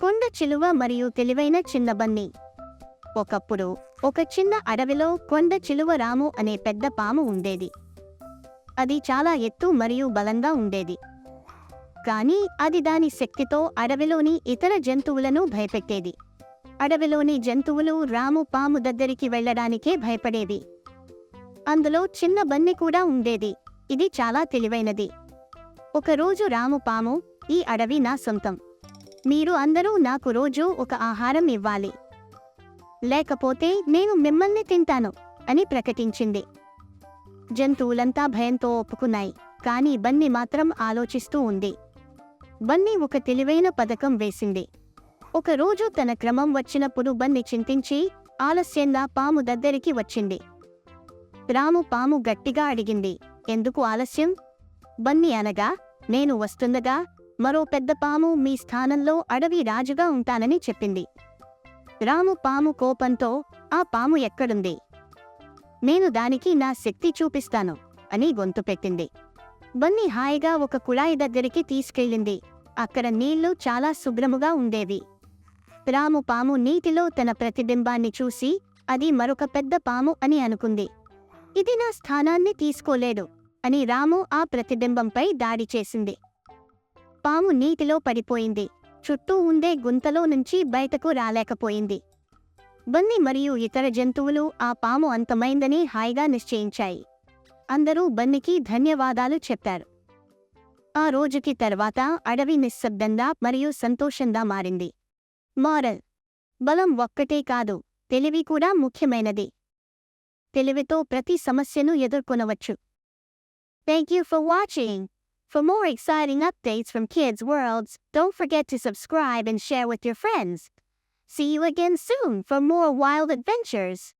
కొండ చిలువ మరియు తెలివైన చిన్న బన్నీ. ఒకప్పుడు ఒక చిన్న అడవిలో కొండ చిలువ రాము అనే పెద్ద పాము ఉండేది. అది చాలా ఎత్తు మరియు బలంగా ఉండేది. కానీ అది దాని శక్తితో అడవిలోని ఇతర జంతువులను భయపెట్టేది. అడవిలోని జంతువులు రాము పాము దగ్గరికి వెళ్ళడానికే భయపడేవి. అందులో చిన్న బన్ని కూడా ఉండేది. ఇది చాలా తెలివైనది. ఒకరోజు రాము పాము ఈ అడవి నా సొంతం. మీరు అందరూ నాకు రోజూ ఒక ఆహారం ఇవ్వాలి. లేకపోతే నేను మిమ్మల్ని తింటాను అని ప్రకటించింది. జంతువులంతా భయంతో ఒప్పుకున్నాయి కానీ బన్ని మాత్రం ఆలోచిస్తూ ఉంది. బన్ని ఒక తెలివైన పథకం వేసింది. ఒకరోజు తన క్రమం వచ్చినప్పుడు బన్ని చింతించి ఆలస్యంగా పాము దగ్గరికి వచ్చింది. రాము పాము గట్టిగా అడిగింది ఎందుకు ఆలస్యం? బన్ని అనగా నేను వస్తుండగా మరో పెద్ద పాము మీ స్థానంలో అడవి రాజుగా ఉంటానని చెప్పింది. రాము పాము కోపంతో ఆ పాము ఎక్కడుంది? నేను దానికి నా శక్తి చూపిస్తాను అని గొంతు పెట్టింది. బన్ని హాయిగా ఒక కుళాయి దగ్గరికి తీసుకెళ్ళింది. అక్కడ నీళ్ళు చాలా శుభ్రముగా ఉండేవి. రాము పాము నీటిలో తన ప్రతిబింబాన్ని చూసి అది మరొక పెద్ద పాము అని అనుకుంది. ఇది నా స్థానాన్ని తీసుకోలేడు అని రాము ఆ ప్రతిబింబంపై దాడి చేసింది. పాము నీటిలో పడిపోయింది. చుట్టూ ఉండే గుంతలో నుంచి బయటకు రాలేకపోయింది. బన్ని మరియు ఇతర జంతువులు ఆ పాము అంతమైందని హాయిగా నిశ్చయించాయి. అందరూ బన్నికి ధన్యవాదాలు చెప్పారు. ఆ రోజుకి తర్వాత అడవి నిశ్శబ్దంగా మరియు సంతోషంగా మారింది. మారల్. బలం ఒక్కటే కాదు తెలివి కూడా ముఖ్యమైనది. తెలివితో ప్రతి సమస్యను ఎదుర్కొనవచ్చు. Thank you for watching For more exciting updates from Kids Worlds, don't forget to subscribe and share with your friends. See you again soon for more wild adventures.